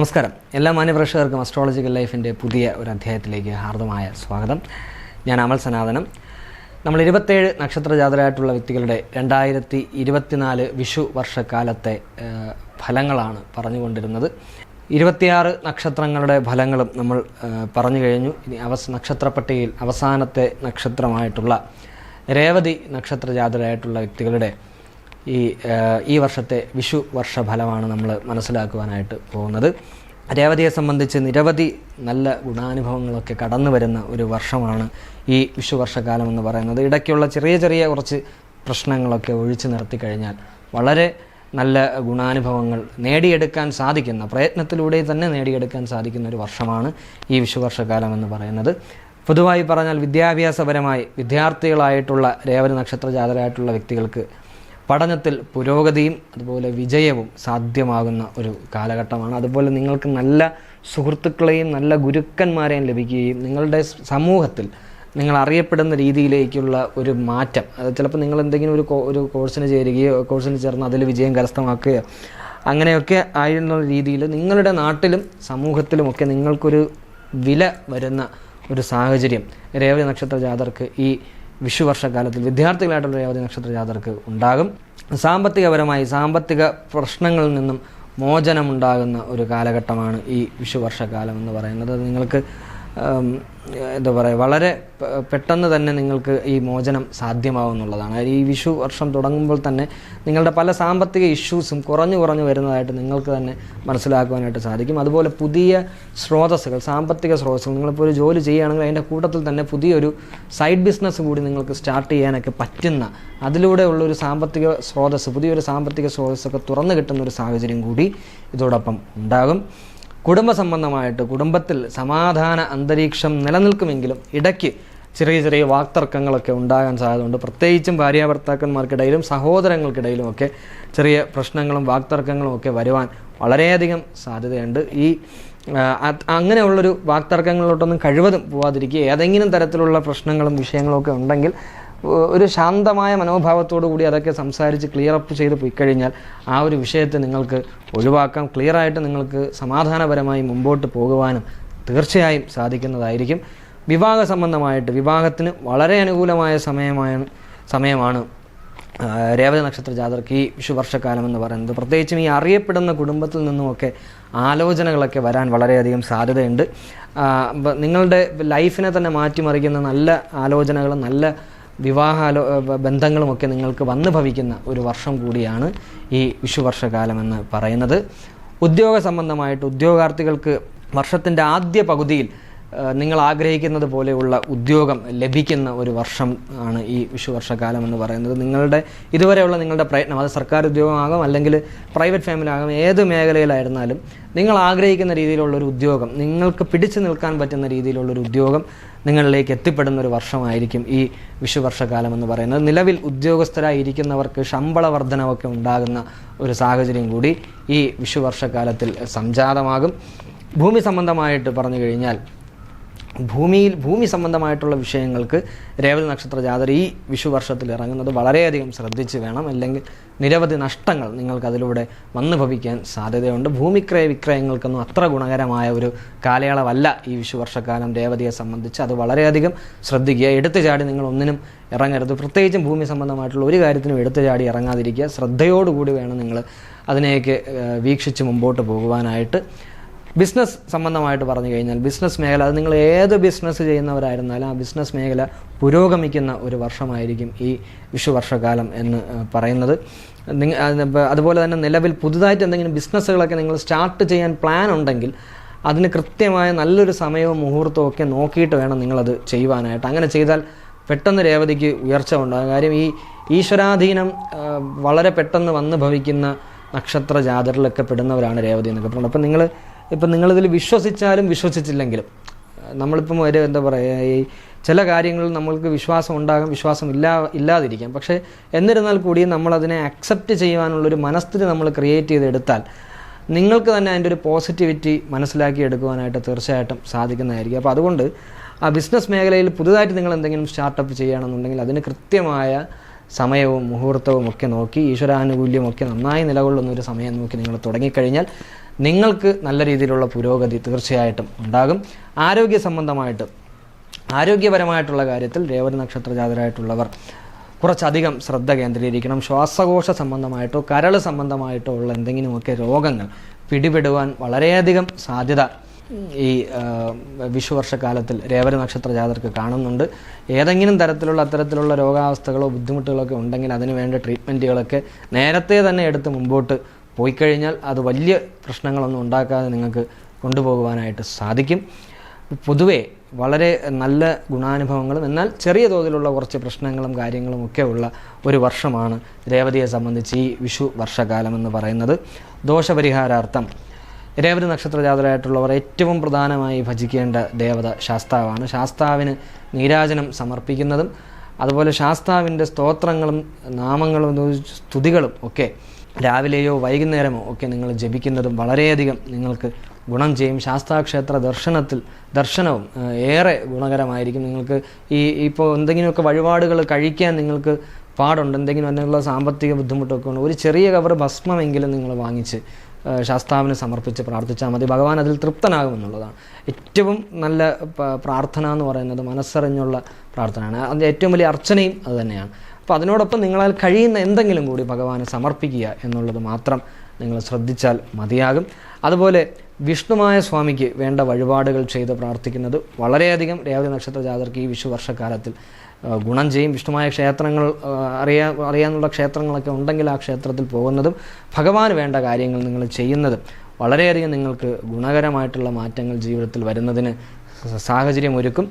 നമസ്കാരം. എല്ലാ മാന്യപ്രേക്ഷകർക്കും അസ്ട്രോളജിക്കൽ ലൈഫിന്റെ പുതിയ ഒരു അധ്യായത്തിലേക്ക് ഹാർദമായ സ്വാഗതം. ഞാൻ അമൽ സനാതനം. നമ്മൾ ഇരുപത്തേഴ് നക്ഷത്ര ജാതരായിട്ടുള്ള വ്യക്തികളുടെ രണ്ടായിരത്തി ഇരുപത്തിനാല് വിഷു വർഷക്കാലത്തെ ഫലങ്ങളാണ് പറഞ്ഞുകൊണ്ടിരുന്നത്. ഇരുപത്തിയാറ് നക്ഷത്രങ്ങളുടെ ഫലങ്ങളും നമ്മൾ പറഞ്ഞു കഴിഞ്ഞു. ഇനി അവസ് നക്ഷത്രപ്പട്ടികയിൽ അവസാനത്തെ നക്ഷത്രമായിട്ടുള്ള രേവതി നക്ഷത്ര ജാതരായിട്ടുള്ള വ്യക്തികളുടെ ഈ ഈ വർഷത്തെ വിഷു വർഷ ഫലമാണ് നമ്മൾ മനസ്സിലാക്കുവാനായിട്ട് പോകുന്നത്. രേവതിയെ സംബന്ധിച്ച് നിരവധി നല്ല ഗുണാനുഭവങ്ങളൊക്കെ കടന്നു വരുന്ന ഒരു വർഷമാണ് ഈ വിഷു വർഷകാലം എന്ന് പറയുന്നത്. ഇടയ്ക്കുള്ള ചെറിയ ചെറിയ കുറച്ച് പ്രശ്നങ്ങളൊക്കെ ഒഴിച്ചു നിർത്തി കഴിഞ്ഞാൽ വളരെ നല്ല ഗുണാനുഭവങ്ങൾ നേടിയെടുക്കാൻ സാധിക്കുന്ന പ്രയത്നത്തിലൂടെ തന്നെ നേടിയെടുക്കാൻ സാധിക്കുന്ന ഒരു വർഷമാണ് ഈ വിഷു വർഷക്കാലം എന്ന് പറയുന്നത്. പൊതുവായി പറഞ്ഞാൽ വിദ്യാഭ്യാസപരമായി വിദ്യാർത്ഥികളായിട്ടുള്ള രേവതി നക്ഷത്ര ജാതരായിട്ടുള്ള വ്യക്തികൾക്ക് പഠനത്തിൽ പുരോഗതിയും അതുപോലെ വിജയവും സാധ്യമാകുന്ന ഒരു കാലഘട്ടമാണ്. അതുപോലെ നിങ്ങൾക്ക് നല്ല സുഹൃത്തുക്കളെയും നല്ല ഗുരുക്കന്മാരെയും ലഭിക്കുകയും നിങ്ങളുടെ സമൂഹത്തിൽ നിങ്ങൾ അറിയപ്പെടുന്ന രീതിയിലേക്കുള്ള ഒരു മാറ്റം. അത് ചിലപ്പോൾ നിങ്ങൾ എന്തെങ്കിലും ഒരു ഒരു കോഴ്സിന് ചേരുകയോ കോഴ്സിന് ചേർന്ന് അതിൽ വിജയം കരസ്ഥമാക്കുകയോ അങ്ങനെയൊക്കെ ആയിരുന്ന രീതിയിൽ നിങ്ങളുടെ നാട്ടിലും സമൂഹത്തിലുമൊക്കെ നിങ്ങൾക്കൊരു വില വരുന്ന ഒരു സാഹചര്യം. രേവതി നക്ഷത്ര ജാതർക്ക് ഈ വിഷു കാലത്തിൽ വിദ്യാർത്ഥികളായിട്ടുള്ള രേവതി നക്ഷത്ര ജാതർക്ക് ഉണ്ടാകും. സാമ്പത്തികപരമായി സാമ്പത്തിക പ്രശ്നങ്ങളിൽ നിന്നും മോചനമുണ്ടാകുന്ന ഒരു കാലഘട്ടമാണ് ഈ വിഷുവർഷക്കാലം എന്ന് പറയുന്നത്. നിങ്ങൾക്ക് എന്താ പറയുക വളരെ പെട്ടെന്ന് തന്നെ നിങ്ങൾക്ക് ഈ മോചനം സാധ്യമാവുന്നുള്ളതാണ് ഈ വിഷു വർഷം തുടങ്ങുമ്പോൾ തന്നെ നിങ്ങളുടെ പല സാമ്പത്തിക ഇഷ്യൂസും കുറഞ്ഞു കുറഞ്ഞു വരുന്നതായിട്ട് നിങ്ങൾക്ക് തന്നെ മനസ്സിലാക്കുവാനായിട്ട് സാധിക്കും. അതുപോലെ പുതിയ സ്രോതസ്സുകൾ സാമ്പത്തിക സ്രോതസ്സുകൾ നിങ്ങളിപ്പോൾ ഒരു ജോലി ചെയ്യുകയാണെങ്കിൽ അതിന്റെ കൂട്ടത്തിൽ തന്നെ പുതിയൊരു സൈഡ് ബിസിനസ് കൂടി നിങ്ങൾക്ക് സ്റ്റാർട്ട് ചെയ്യാനൊക്കെ പറ്റുന്ന അതിലൂടെയുള്ള ഒരു സാമ്പത്തിക സ്രോതസ്സ് പുതിയൊരു സാമ്പത്തിക സ്രോതസ്സൊക്കെ തുറന്നു കിട്ടുന്ന ഒരു സാഹചര്യം കൂടി ഇതോടൊപ്പം ഉണ്ടാകും. കുടുംബ സംബന്ധമായിട്ട് കുടുംബത്തിൽ സമാധാന അന്തരീക്ഷം നിലനിൽക്കുമെങ്കിലും ഇടയ്ക്ക് ചെറിയ ചെറിയ വാക്തർക്കങ്ങളൊക്കെ ഉണ്ടാകാൻ സാധ്യതയുണ്ട്. പ്രത്യേകിച്ചും ഭാര്യാഭർത്താക്കന്മാർക്കിടയിലും സഹോദരങ്ങൾക്കിടയിലും ഒക്കെ ചെറിയ പ്രശ്നങ്ങളും വാക്തർക്കങ്ങളും ഒക്കെ വരുവാൻ വളരെയധികം സാധ്യതയുണ്ട്. ഈ അങ്ങനെയുള്ളൊരു വാക്തർക്കങ്ങളിലോട്ടൊന്നും കഴിവതും പോവാതിരിക്കുക ഏതെങ്കിലും തരത്തിലുള്ള പ്രശ്നങ്ങളും വിഷയങ്ങളും ഒക്കെ ഉണ്ടെങ്കിൽ ഒരു ശാന്തമായ മനോഭാവത്തോടു കൂടി അതൊക്കെ സംസാരിച്ച് ക്ലിയർ അപ്പ് ചെയ്ത് പോയി കഴിഞ്ഞാൽ ആ ഒരു വിഷയത്തെ നിങ്ങൾക്ക് ഒഴിവാക്കാം. ക്ലിയറായിട്ട് നിങ്ങൾക്ക് സമാധാനപരമായി മുമ്പോട്ട് പോകുവാനും തീർച്ചയായും സാധിക്കുന്നതായിരിക്കും. വിവാഹ സംബന്ധമായിട്ട് വിവാഹത്തിന് വളരെ അനുകൂലമായ സമയമാണ് സമയമാണ് രേവതി നക്ഷത്ര ജാതർക്ക് ഈ വിഷുവർഷക്കാലം എന്ന് പറയുന്നത്. പ്രത്യേകിച്ചും ഈ അറിയപ്പെടുന്ന കുടുംബത്തിൽ നിന്നുമൊക്കെ ആലോചനകളൊക്കെ വരാൻ വളരെയധികം സാധ്യതയുണ്ട്. നിങ്ങളുടെ ലൈഫിനെ തന്നെ മാറ്റിമറിക്കുന്ന നല്ല ആലോചനകളും നല്ല വിവാഹാലോ ബന്ധങ്ങളുമൊക്കെ നിങ്ങൾക്ക് വന്നു ഭവിക്കുന്ന ഒരു വർഷം കൂടിയാണ് ഈ വിഷുവർഷകാലമെന്ന് പറയുന്നത്. ഉദ്യോഗ സംബന്ധമായിട്ട് ഉദ്യോഗാർത്ഥികൾക്ക് വർഷത്തിന്റെ ആദ്യ പകുതിയിൽ നിങ്ങൾ ആഗ്രഹിക്കുന്നത് പോലെയുള്ള ഉദ്യോഗം ലഭിക്കുന്ന ഒരു വർഷം ആണ് ഈ വിഷുവർഷകാലം എന്ന് പറയുന്നത്. നിങ്ങളുടെ ഇതുവരെയുള്ള നിങ്ങളുടെ പ്രയത്നം അത് സർക്കാർ ഉദ്യോഗമാകാം അല്ലെങ്കിൽ പ്രൈവറ്റ് ഫാമിലി ആകാം ഏത് മേഖലയിലായിരുന്നാലും നിങ്ങൾ ആഗ്രഹിക്കുന്ന രീതിയിലുള്ള ഒരു ഉദ്യോഗം നിങ്ങൾക്ക് പിടിച്ചു നിൽക്കാൻ പറ്റുന്ന രീതിയിലുള്ള ഒരു ഉദ്യോഗം നിങ്ങളിലേക്ക് എത്തിപ്പെടുന്ന ഒരു വർഷമായിരിക്കും ഈ വിഷുവർഷകാലം എന്ന് പറയുന്നത്. നിലവിൽ ഉദ്യോഗസ്ഥരായിരിക്കുന്നവർക്ക് ശമ്പള വർധനവൊക്കെ ഉണ്ടാകുന്ന ഒരു സാഹചര്യം കൂടി ഈ വിഷുവർഷകാലത്തിൽ സംജാതമാകും. ഭൂമി സംബന്ധമായിട്ട് പറഞ്ഞു കഴിഞ്ഞാൽ ഭൂമിയിൽ ഭൂമി സംബന്ധമായിട്ടുള്ള വിഷയങ്ങൾക്ക് രേവതി നക്ഷത്ര ജാതര ഈ വിഷുവർഷത്തിൽ ഇറങ്ങുന്നത് വളരെയധികം ശ്രദ്ധിച്ച് വേണം. അല്ലെങ്കിൽ നിരവധി നഷ്ടങ്ങൾ നിങ്ങൾക്ക് അതിലൂടെ വന്നു ഭവിക്കാൻ സാധ്യതയുണ്ട്. ഭൂമിക്രയ വിക്രയങ്ങൾക്കൊന്നും അത്ര ഗുണകരമായ ഒരു കാലയളവല്ല ഈ വിഷുവർഷക്കാലം രേവതിയെ സംബന്ധിച്ച്. അത് വളരെയധികം ശ്രദ്ധിക്കുക. എടുത്തു ചാടി നിങ്ങൾ ഒന്നിനും ഇറങ്ങരുത്. പ്രത്യേകിച്ചും ഭൂമി സംബന്ധമായിട്ടുള്ള ഒരു കാര്യത്തിനും എടുത്തു ചാടി ഇറങ്ങാതിരിക്കുക. ശ്രദ്ധയോടുകൂടി വേണം നിങ്ങൾ അതിനെയൊക്കെ വീക്ഷിച്ച് മുമ്പോട്ട് പോകുവാനായിട്ട്. ബിസിനസ് സംബന്ധമായിട്ട് പറഞ്ഞു കഴിഞ്ഞാൽ ബിസിനസ് മേഖല അത് നിങ്ങൾ ഏത് ബിസിനസ് ചെയ്യുന്നവരായിരുന്നാലും ആ ബിസിനസ് മേഖല പുരോഗമിക്കുന്ന ഒരു വർഷമായിരിക്കും ഈ വിഷു വർഷകാലം എന്ന് പറയുന്നത്. അതുപോലെ തന്നെ നിലവിൽ പുതുതായിട്ട് എന്തെങ്കിലും ബിസിനസ്സുകളൊക്കെ നിങ്ങൾ സ്റ്റാർട്ട് ചെയ്യാൻ പ്ലാൻ ഉണ്ടെങ്കിൽ അതിന് കൃത്യമായ നല്ലൊരു സമയവും മുഹൂർത്തവും ഒക്കെ നോക്കിയിട്ട് വേണം നിങ്ങളത് ചെയ്യുവാനായിട്ട്. അങ്ങനെ ചെയ്താൽ പെട്ടെന്ന് രേവതിക്ക് ഉയർച്ച ഉണ്ടാകും. കാര്യം ഈ ഈശ്വരാധീനം വളരെ പെട്ടെന്ന് വന്ന് ഭവിക്കുന്ന നക്ഷത്ര ജാതരിലൊക്കെ പെടുന്നവരാണ് രേവതി എന്നൊക്കെ പറയുന്നത് അപ്പം നിങ്ങൾ ഇപ്പം നിങ്ങളിതിൽ വിശ്വസിച്ചാലും വിശ്വസിച്ചില്ലെങ്കിലും. നമ്മളിപ്പം ഒരു എന്താ പറയുക ഈ ചില കാര്യങ്ങളിൽ നമ്മൾക്ക് വിശ്വാസം ഉണ്ടാകാം വിശ്വാസം ഇല്ലാ ഇല്ലാതിരിക്കാം. പക്ഷേ എന്നിരുന്നാൽ കൂടി നമ്മളതിനെ അക്സെപ്റ്റ് ചെയ്യുവാനുള്ളൊരു മനസ്ഥിതി നമ്മൾ ക്രിയേറ്റ് ചെയ്തെടുത്താൽ നിങ്ങൾക്ക് തന്നെ അതിന്റെ ഒരു പോസിറ്റിവിറ്റി മനസ്സിലാക്കി എടുക്കുവാനായിട്ട് തീർച്ചയായിട്ടും സാധിക്കുന്നതായിരിക്കും. അപ്പോൾ അതുകൊണ്ട് ആ ബിസിനസ് മേഖലയിൽ പുതുതായിട്ട് നിങ്ങൾ എന്തെങ്കിലും സ്റ്റാർട്ടപ്പ് ചെയ്യുകയാണെന്നുണ്ടെങ്കിൽ അതിന് കൃത്യമായ സമയവും മുഹൂർത്തവും ഒക്കെ നോക്കി ഈശ്വരാനുകൂല്യമൊക്കെ നന്നായി നിലകൊള്ളുന്ന ഒരു സമയം നോക്കി നിങ്ങൾ തുടങ്ങിക്കഴിഞ്ഞാൽ നിങ്ങൾക്ക് നല്ല രീതിയിലുള്ള പുരോഗതി തീർച്ചയായിട്ടും ഉണ്ടാകും. ആരോഗ്യ സംബന്ധമായിട്ട് ആരോഗ്യപരമായിട്ടുള്ള കാര്യത്തിൽ രേവതി നക്ഷത്ര ജാതരായിട്ടുള്ളവർ കുറച്ചധികം ശ്രദ്ധ കേന്ദ്രീകരിക്കണം. ശ്വാസകോശ സംബന്ധമായിട്ടോ കരൾ സംബന്ധമായിട്ടോ ഉള്ള എന്തെങ്കിലുമൊക്കെ രോഗങ്ങൾ പിടിപെടുവാൻ വളരെയധികം സാധ്യത ഈ വിഷുവർഷക്കാലത്തിൽ രേവതി നക്ഷത്ര ജാതർക്ക് കാണുന്നുണ്ട്. ഏതെങ്കിലും തരത്തിലുള്ള അത്തരത്തിലുള്ള രോഗാവസ്ഥകളോ ബുദ്ധിമുട്ടുകളൊക്കെ ഉണ്ടെങ്കിൽ അതിന് വേണ്ട ട്രീറ്റ്മെന്റുകളൊക്കെ നേരത്തെ തന്നെ എടുത്ത് മുമ്പോട്ട് പോയി കഴിഞ്ഞാൽ അത് വലിയ പ്രശ്നങ്ങളൊന്നും ഉണ്ടാക്കാതെ നിങ്ങൾക്ക് കൊണ്ടുപോകുവാനായിട്ട് സാധിക്കും. പൊതുവെ വളരെ നല്ല ഗുണാനുഭവങ്ങളും എന്നാൽ ചെറിയ തോതിലുള്ള കുറച്ച് പ്രശ്നങ്ങളും കാര്യങ്ങളും ഒക്കെ ഉള്ള ഒരു വർഷമാണ് രേവതിയെ സംബന്ധിച്ച് ഈ വിഷു വർഷകാലം എന്ന് പറയുന്നത്. ദോഷപരിഹാരാർത്ഥം. രേവതി നക്ഷത്ര ജാതരായിട്ടുള്ളവർ ഏറ്റവും പ്രധാനമായി ഭജിക്കേണ്ട ദേവത ശാസ്താവാണ്. ശാസ്താവിന് നീരാജനം സമർപ്പിക്കുന്നതും അതുപോലെ ശാസ്താവിന്റെ സ്തോത്രങ്ങളും നാമങ്ങളും സ്തുതികളും ഒക്കെ രാവിലെയോ വൈകുന്നേരമോ ഒക്കെ നിങ്ങൾ ജപിക്കുന്നതും വളരെയധികം നിങ്ങൾക്ക് ഗുണം ചെയ്യും. ശാസ്താക്ഷേത്ര ദർശനത്തിൽ ദർശനവും ഏറെ ഗുണകരമായിരിക്കും. നിങ്ങൾക്ക് ഈ ഇപ്പോൾ എന്തെങ്കിലുമൊക്കെ വഴിപാടുകൾ കഴിക്കാൻ നിങ്ങൾക്ക് പാടുണ്ട് എന്തെങ്കിലും അതിനുള്ള സാമ്പത്തിക ബുദ്ധിമുട്ടൊക്കെ ഉണ്ട് ഒരു ചെറിയ കവർ ഭസ്മമെങ്കിലും നിങ്ങൾ വാങ്ങിച്ച് ശാസ്താവിന് സമർപ്പിച്ച് പ്രാർത്ഥിച്ചാൽ മതി. ഭഗവാൻ അതിൽ തൃപ്തനാകുമെന്നുള്ളതാണ്. ഏറ്റവും നല്ല പ്രാർത്ഥന എന്ന് പറയുന്നത് മനസ്സറിഞ്ഞുള്ള പ്രാർത്ഥനയാണ്. അതിന്റെ ഏറ്റവും വലിയ അർച്ചനയും അത് തന്നെയാണ്. അപ്പോൾ അതിനോടൊപ്പം നിങ്ങളാൽ കഴിയുന്ന എന്തെങ്കിലും കൂടി ഭഗവാന് സമർപ്പിക്കുക എന്നുള്ളത് മാത്രം നിങ്ങൾ ശ്രദ്ധിച്ചാൽ മതിയാകും. അതുപോലെ വിഷ്ണുമായ സ്വാമിക്ക് വേണ്ട വഴിപാടുകൾ ചെയ്ത് പ്രാർത്ഥിക്കുന്നത് വളരെയധികം രേവതി നക്ഷത്ര ജാതർക്ക് ഈ വിഷു വർഷക്കാലത്തിൽ ഗുണം ചെയ്യും. വിഷ്ണുമായ ക്ഷേത്രങ്ങൾ അറിയാ അറിയാനുള്ള ക്ഷേത്രങ്ങളൊക്കെ ഉണ്ടെങ്കിൽ ആ ക്ഷേത്രത്തിൽ പോകുന്നതും ഭഗവാന് വേണ്ട കാര്യങ്ങൾ നിങ്ങൾ ചെയ്യുന്നതും വളരെയധികം നിങ്ങൾക്ക് ഗുണകരമായിട്ടുള്ള മാറ്റങ്ങൾ ജീവിതത്തിൽ വരുന്നതിന് സാഹചര്യം ഒരുക്കും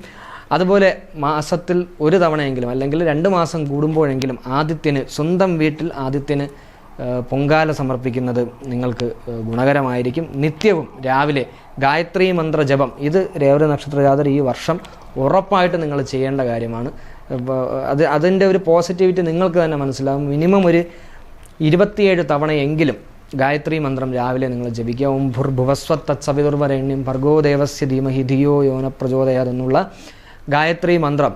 അതുപോലെ മാസത്തിൽ ഒരു തവണയെങ്കിലും അല്ലെങ്കിൽ രണ്ട് മാസം കൂടുമ്പോഴെങ്കിലും ആദിത്യന് സ്വന്തം വീട്ടിൽ ആദിത്യന് പൊങ്കാല സമർപ്പിക്കുന്നത് നിങ്ങൾക്ക് ഗുണകരമായിരിക്കും. നിത്യവും രാവിലെ ഗായത്രി മന്ത്ര ജപം ഇത് രേവതി നക്ഷത്ര ജാതർ ഈ വർഷം ഉറപ്പായിട്ട് നിങ്ങൾ ചെയ്യേണ്ട കാര്യമാണ്. അത് അതിന്റെ ഒരു പോസിറ്റിവിറ്റി നിങ്ങൾക്ക് തന്നെ മനസ്സിലാകും മിനിമം ഒരു ഇരുപത്തിയേഴ് തവണയെങ്കിലും ഗായത്രി മന്ത്രം രാവിലെ നിങ്ങൾ ജപിക്കുക. ഓം ഭുർഭുവസ്വത്തത്സവിതുർവരണ്യം ഭർഗോ ദേവസ്യ ധീമഹി ധിയോ യോന പ്രചോദയാത് എന്നുള്ള ഗായത്രി മന്ത്രം.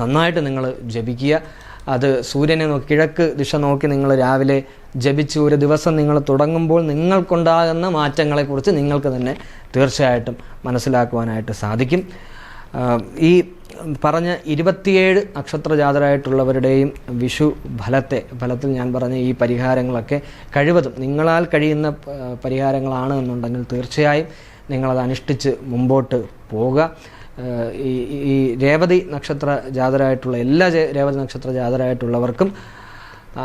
നന്നായിട്ട് നിങ്ങൾ ജപിക്കുക. അത് സൂര്യനെ നോക്കി കിഴക്ക് ദിശ നോക്കി നിങ്ങൾ രാവിലെ ജപിച്ച് ഒരു ദിവസം നിങ്ങൾ തുടങ്ങുമ്പോൾ നിങ്ങൾക്കുണ്ടാകുന്ന മാറ്റങ്ങളെക്കുറിച്ച് നിങ്ങൾക്ക് തന്നെ തീർച്ചയായിട്ടും മനസ്സിലാക്കുവാനായിട്ട് സാധിക്കും. ഈ പറഞ്ഞ ഇരുപത്തിയേഴ് നക്ഷത്രജാതരായിട്ടുള്ളവരുടെയും വിഷു ഫലത്തെ ഫലത്തിൽ ഞാൻ പറഞ്ഞ ഈ പരിഹാരങ്ങളൊക്കെ കഴിവതും നിങ്ങളാൽ കഴിയുന്ന പരിഹാരങ്ങളാണ് എന്നുണ്ടെങ്കിൽ തീർച്ചയായും നിങ്ങളത് അനുഷ്ഠിച്ച് മുമ്പോട്ട് പോവുക. ഈ രേവതി നക്ഷത്ര ജാതരായിട്ടുള്ള എല്ലാ രേവതി നക്ഷത്ര ജാതരായിട്ടുള്ളവർക്കും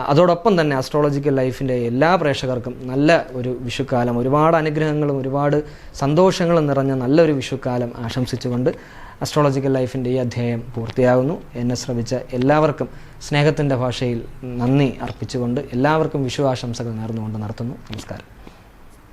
അതോടൊപ്പം തന്നെ അസ്ട്രോളജിക്കൽ ലൈഫിന്റെ എല്ലാ പ്രേക്ഷകർക്കും നല്ല ഒരു വിഷുക്കാലം ഒരുപാട് അനുഗ്രഹങ്ങളും ഒരുപാട് സന്തോഷങ്ങളും നിറഞ്ഞ നല്ലൊരു വിഷുക്കാലം ആശംസിച്ചുകൊണ്ട് അസ്ട്രോളജിക്കൽ ലൈഫിന്റെ ഈ അധ്യായം പൂർത്തിയാകുന്നു. എന്നെ ശ്രമിച്ച എല്ലാവർക്കും സ്നേഹത്തിന്റെ ഭാഷയിൽ നന്ദി അർപ്പിച്ചുകൊണ്ട് എല്ലാവർക്കും വിഷു ആശംസകൾ നേർന്നുകൊണ്ട് നടത്തുന്നു. നമസ്കാരം.